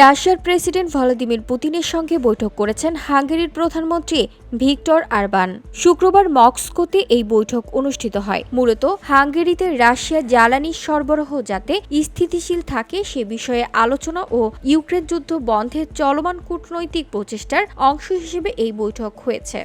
রাশিয়ার president Vladimir পুতিনের সঙ্গে বৈঠক করেছেন হাঙ্গেরির প্রধানমন্ত্রী ভিক্টর আরবান। শুক্রবার মস্কোতে এই বৈঠক অনুষ্ঠিত হয়। মূলত হাঙ্গেরিতে রাশিয়া জ্বালানি সরবরাহ যাতে স্থিতিশীল থাকে সে বিষয়ে আলোচনা ও ইউক্রেন যুদ্ধ বন্ধের চলমান কূটনৈতিক প্রচেষ্টার অংশ হিসেবে এই বৈঠক হয়েছে।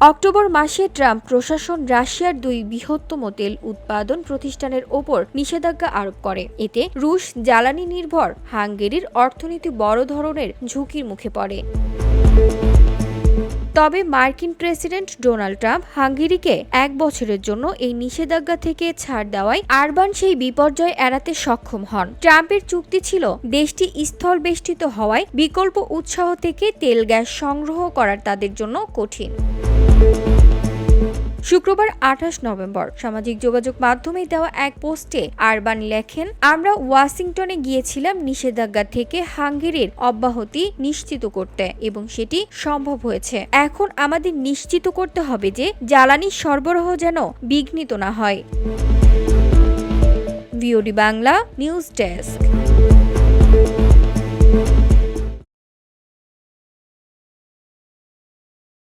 অক্টোবর মাসে ট্রাম্প প্রশাসন রাশিয়ার দুই বৃহত্তম তেল উৎপাদন প্রতিষ্ঠানের ওপর নিষেধাজ্ঞা আরোপ করে। এতে রুশ জ্বালানি নির্ভর হাঙ্গেরির অর্থনীতি বড় ধরনের ঝুঁকির মুখে পড়ে। তবে মার্কিন প্রেসিডেন্ট ডোনাল্ড ট্রাম্প হাঙ্গেরিকে এক বছরের জন্য এই নিষেধাজ্ঞা থেকে ছাড় দেওয়ায় আরবান সেই বিপর্যয় এড়াতে সক্ষম হন। ট্রাম্পের চুক্তি ছিল দেশটি স্থল বেষ্টিত হওয়ায় বিকল্প উৎসাহ থেকে তেল গ্যাস সংগ্রহ করার তাদের জন্য কঠিন। শুক্রবার আঠাশ নভেম্বর সামাজিক যোগাযোগ মাধ্যমে দেওয়া এক পোস্টে আরবান লেখেন, আমরা ওয়াশিংটনে গিয়েছিলাম নিষেধাজ্ঞা থেকে হাঙ্গেরির অব্যাহতি নিশ্চিত করতে এবং সেটি সম্ভব হয়েছে। এখন আমাদের নিশ্চিত করতে হবে যে জ্বালানি সরবরাহ যেন বিঘ্নিত না হয়। Bangla news desk.